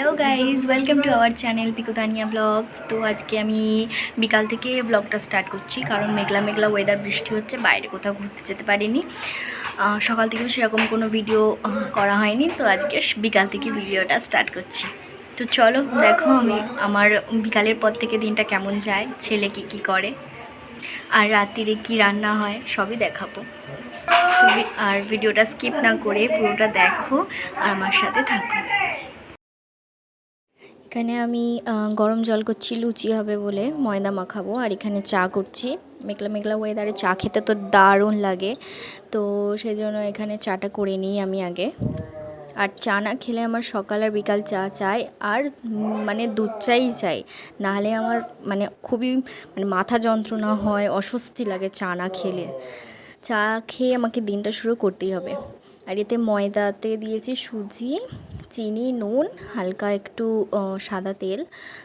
Hello guys welcome to our channel Pikutania vlogs তো আজকে আমি বিকাল থেকে ব্লগটা স্টার্ট করছি, কারণ মেঘলা মেঘলা ওয়েদার বৃষ্টি হচ্ছে, বাইরে কোথাও ঘুরতে যেতে পারিনি। সকাল থেকেও সেরকম কোনো ভিডিও করা হয়নি। তো আজকে বিকাল থেকে ভিডিওটা স্টার্ট করছি। তো চলো, দেখো আমি আমার বিকালের পর থেকে দিনটা কেমন যায় ছেলে কি কি করে, আর রাত্রিরে কি রান্না হয়, সবই দেখাবো। আর ভিডিওটা স্কিপ না করে পুরোটা দেখো, আর আমার সাথে থাকো। এখানে আমি গরম জল করছি, লুচি হবে বলে ময়দা মাখাবো আর এখানে চা করছি। মেঘলা মেঘলা ওয়েদারে চা খেতে তো দারুণ লাগে। তো সেই জন্য এখানে চাটা করে নিই আমি আগে। আর চা না খেলে আমার সকাল আর বিকাল চা চাই আর মানে দুধ চাই চাই। নাহলে আমার মানে খুবই মানে মাথা যন্ত্রণা হয়, অস্বস্তি লাগে চা না খেলে। চা খেয়ে আমাকে দিনটা শুরু করতেই হবে। আর এতে ময়দাতে দিয়েছি সুজি, চিনি, নুন, হালকা একটু সাদা তেল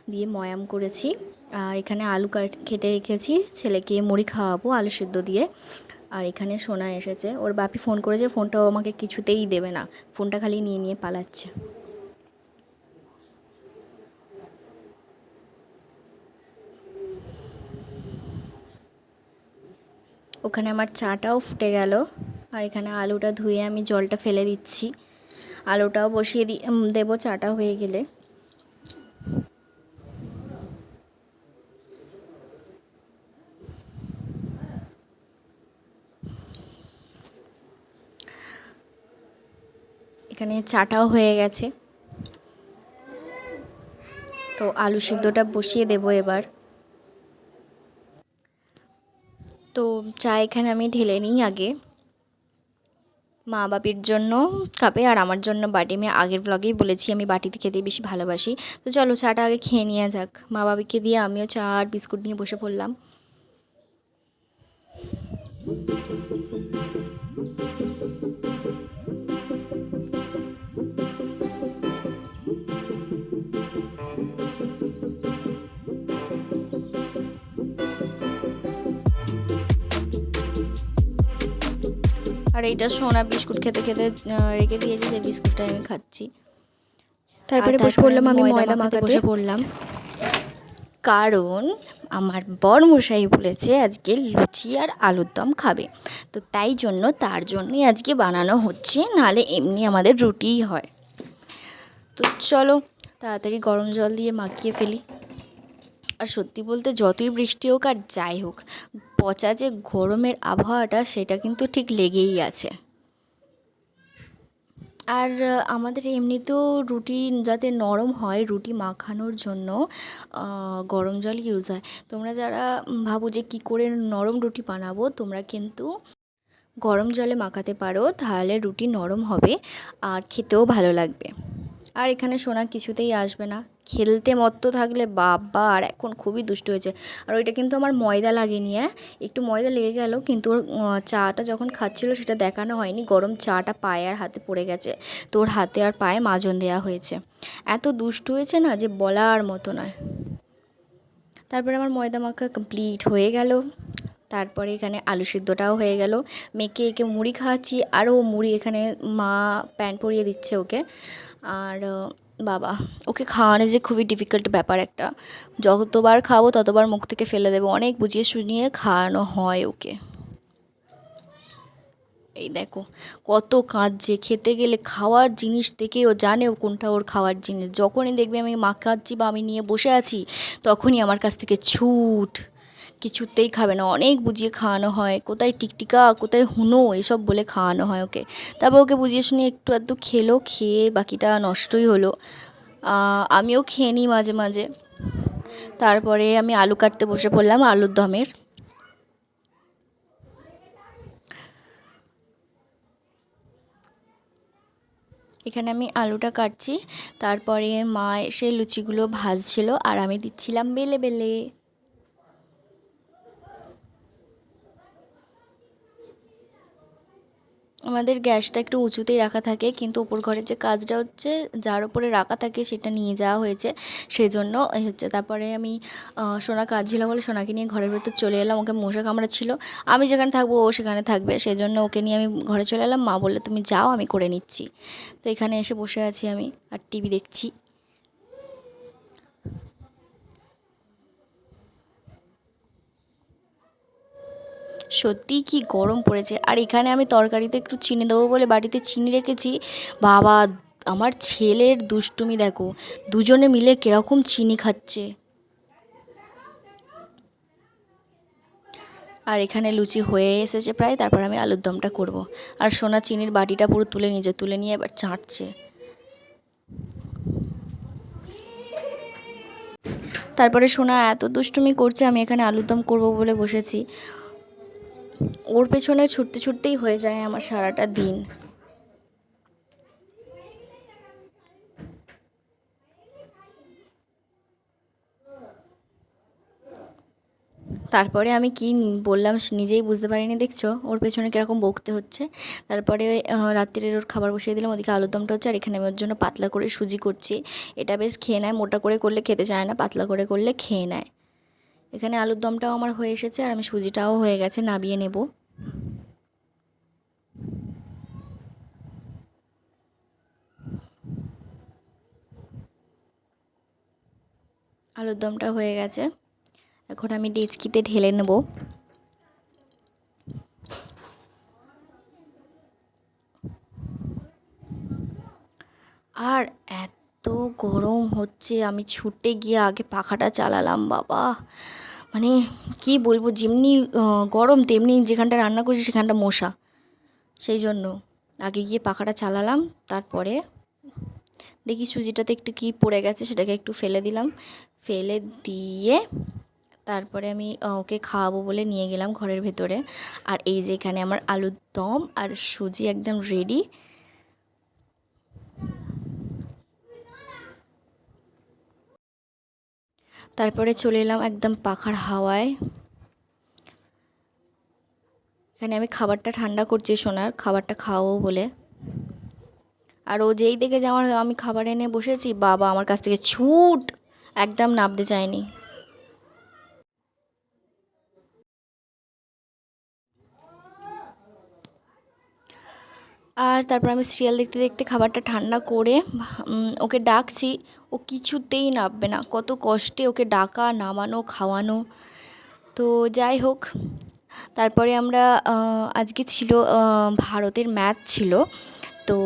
দিয়ে ময়াম করেছি। আর এখানে আলু কাট- রেখেছি, ছেলেকে মুড়ি খাওয়াবো আলু সিদ্ধ দিয়ে। আর এখানে সোনা এসেছে। ওর বাপি ফোন করেছে ফোনটাও আমাকে কিছুতেই দেবে না। ফোনটা খালি নিয়ে নিয়ে পালাচ্ছে। ওখানে আমার চাটাও ফুটে গেল। আর এখানে আলুটা ধুয়ে আমি জলটা ফেলে দিচ্ছি। আলুটাও বসিয়ে দি দেবো চাটা হয়ে গেলে। এখানে চাটাও হয়ে গেছে। তো আলু সিদ্ধটা বসিয়ে দেবো এবার। তো চা এখানে আমি ঢেলে নিই আগে। মা বাপির জন্য কাপে আর আমার জন্য বাটি। আমি আগের ব্লগেই বলেছি, আমি বাটিতে খেতে বেশি ভালোবাসি। তো চলো, চাটা আগে খেয়ে নিয়ে যাক। মা বাবিকে দিয়ে আমিও চা আর বিস্কুট নিয়ে বসে পড়লাম। আর এইটা সোনা বিস্কুট খেতে খেতে রেখে দিয়েছে যে বিস্কুটটা আমি খাচ্ছি। তারপরে বসে পড়লাম আমি ময়দা মাখাতে বসে পড়লাম। কারণ আমার বর মশাই বলেছে আজকে লুচি আর আলুর দম খাবে। তো তাই জন্য তার জন্যই আজকে বানানো হচ্ছে নাহলে এমনি আমাদের রুটিই হয়। তো চলো তাড়াতাড়ি গরম জল দিয়ে মাখিয়ে ফেলি। আর সত্যি বলতে যতই বৃষ্টি হোক আর যাই হোক পচা যে গরমের আবহাওয়াটা, সেটা কিন্তু ঠিক লেগেই আছে। আর আমাদের এমনিতেও রুটি যাতে নরম হয়, রুটি মাখানোর জন্য গরম জল ইউজ হয়। তোমরা যারা ভাবো যে কী করে নরম রুটি বানাবো, তোমরা কিন্তু গরম জলে মাখাতে পারো, তাহলে রুটি নরম হবে আর খেতেও ভালো লাগবে। আর এখানে সোনা কিছুতেই আসবে না। খেলতে মত্ত থাকলে বাবা, আর এখন খুবই দুষ্ট হয়েছে। আর ওইটা কিন্তু আমার ময়দা লাগেনি হ্যাঁ একটু ময়দা লেগে গেল, কিন্তু ওর চাটা যখন খাচ্ছিল সেটা দেখানো হয়নি। গরম চাটা পায়ে আর হাতে পড়ে গেছে। তো ওর হাতে আর পায়ে মাজন দেওয়া হয়েছে। এত দুষ্ট হয়েছে না যে বলার মতো নয়। তারপরে আমার ময়দা মাখা কমপ্লিট হয়ে গেল। তারপরে এখানে আলু সিদ্ধটাও হয়ে গেল। মেয়েকে একে মুড়ি খাওয়াচ্ছি। আর ও মুড়ি এখানে মা প্যান্ট পরিয়ে দিচ্ছে ওকে। আর বাবা, ওকে খাওয়ানো যে খুবই ডিফিকাল্ট ব্যাপার একটা। যতবার খাব, ততবার মুখ থেকে ফেলে দেবো। অনেক বুঝিয়ে শুনিয়ে খাওয়ানো হয় ওকে। এই দেখো, কত কাঁদছে। খেতে গেলে খাওয়ার জিনিস দেখে ও জানে ও কোনটা ওর খাওয়ার জিনিস। যখনই দেখবে আমি মা কাঁদছি বা আমি নিয়ে বসে আছি, তখনই আমার কাছ থেকে ছুট কিছুতেই খাবে না। অনেক বুঝিয়ে খাওয়ানো হয়। কোথায় টিকটিকা, কোথায় হুনো, এসব বলে খাওয়ানো হয় ওকে। তারপর ওকে বুঝিয়ে শুনিয়ে একটু আধটু খেলো, খেয়ে বাকিটা নষ্টই হলো। আমিও খেয়ে নিই মাঝে মাঝে। তারপরে আমি আলু কাটতে বসে পড়লাম আলুর দমের। এখানে আমি আলুটা কাটছি। তারপরে মা এসে লুচিগুলো ভাজছিল আর আমি দিচ্ছিলাম বেলে বেলে। আমাদের গ্যাসটা একটু উঁচুতেই রাখা থাকে, কিন্তু ওপর ঘরের যে কাজটা হচ্ছে, যার উপরে রাখা থাকে সেটা নিয়ে যাওয়া হয়েছে। সেই জন্য এই হচ্ছে, তারপরে আমি সোনা কাজ ছিল বলে সোনাকে নিয়ে ঘরের ভেতর চলে এলাম, ওকে মশা কামড়া ছিল আমি যেখানে থাকব, ও সেখানে থাকবে। সেই জন্য ওকে নিয়ে আমি ঘরে চলে এলাম। মা বলল, তুমি যাও, আমি করে নিচ্ছি। তো এখানে এসে বসে আছি আমি, আর টিভি দেখছি। সত্যিই কি গরম পড়েছে? আর এখানে আমি তরকারিতে একটু চিনি দেবো বলে বাড়িতে চিনি রেখেছি। বাবা, আমার ছেলের দুষ্টুমি দেখো। দুজনে মিলে কীরকম চিনি খাচ্ছে। আর এখানে লুচি হয়ে এসেছে প্রায়, তারপর আমি আলুর দমটা করব। আর সোনা চিনির বাটিটা পুরো তুলে নিয়েছে, তুলে নিয়ে এবার চাটছে তারপরে সোনা এত দুষ্টুমি করছে, আমি এখানে আলুর দম করব বলে বসেছি। ওর পেছনে ছুটতে ছুটতেই হয়ে যায় আমার সারাটা দিন। তারপরে আমি কি বললাম নিজেই বুঝতে পারিনি, দেখছ? ওর পেছনে কীরকম বকতে হচ্ছে। তারপরে রাত্রির ওর খাবার বসিয়ে দিলাম, ওদিকে আলুর দমটা হচ্ছে, আর এখানে আমি ওর জন্য পাতলা করে সুজি করছি। এটা বেশ খেয়ে নেয়, মোটা করে করলে খেতে চায় না, পাতলা করে করলে খেয়ে নেয়। এখানে আলুর দমটাও আমার হয়ে এসেছে আর আমি সুজিটাও হয়ে গেছে, নাবিয়ে নেব। আলুর দমটা হয়ে গেছে। এখন আমি ডেচকিতে ঢেলে নেব। আর এত গরম হচ্ছে, আমি ছুটে গিয়ে আগে পাখাটা চালালাম, বাবা। মানে কি বলব, যেমনি গরম, তেমনি যেখানটা রান্না করছি সেখানটা মশা। সেই জন্য আগে গিয়ে পাখাটা চালালাম, তারপরে দেখি সুজিটাতে একটু কি পড়ে গেছে সেটাকে একটু ফেলে দিলাম। ফেলে দিয়ে তারপরে আমি ওকে খাওয়াবো বলে নিয়ে গেলাম ঘরের ভেতরে। আর এই যে এখানে আমার আলুর দম আর সুজি একদম রেডি তারপরে চলে এলাম একদম পাখার হাওয়ায়। এখানে আমি খাবারটা ঠান্ডা করছি সোনার, খাবারটা খাওয়াবো বলে। আর ও যেই দেখে যে আমার আমি খাবার এনে বসেছি, বাবা আমার কাছ থেকে ছুট, একদম নামতে চায়নি। আর তারপর আমি সিরিয়াল দেখতে দেখতে খাবারটা ঠান্ডা করে ওকে ডাকছি। ও কিছুতেই নামবে না। কত কষ্টে ওকে ডাকা, নামানো, খাওয়ানো। তো যাই হোক, তারপরে আমরা আজকে ছিল ভারতের ম্যাচ ছিল। তো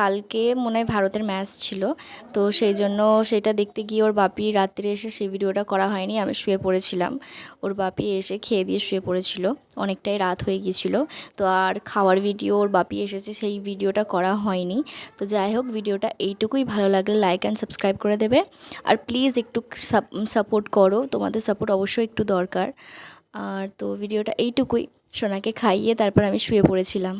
কালকে মনে হয় ভারতের ম্যাচ ছিল। তো সেই জন্য সেটা দেখতে গিয়ে ওর বাপি রাত্রে এসে সেই ভিডিওটা করা হয়নি, আমি শুয়ে পড়েছিলাম। ওর বাপি এসে খেয়ে দিয়ে শুয়ে পড়েছিল, অনেকটাই রাত হয়ে গিয়েছিল। তো আর খাওয়ার ভিডিও ওর বাপি এসেছে, সেই ভিডিওটা করা হয়নি। তো যাই হোক, ভিডিওটা এইটুকুই। ভালো লাগলে লাইক অ্যান্ড সাবস্ক্রাইব করে দেবে। আর প্লিজ একটু সাপোর্ট করো, তোমাদের সাপোর্ট অবশ্যই একটু দরকার। আর তো ভিডিওটা এইটুকুই। সোনাকে খাইয়ে তারপর আমি শুয়ে পড়েছিলাম।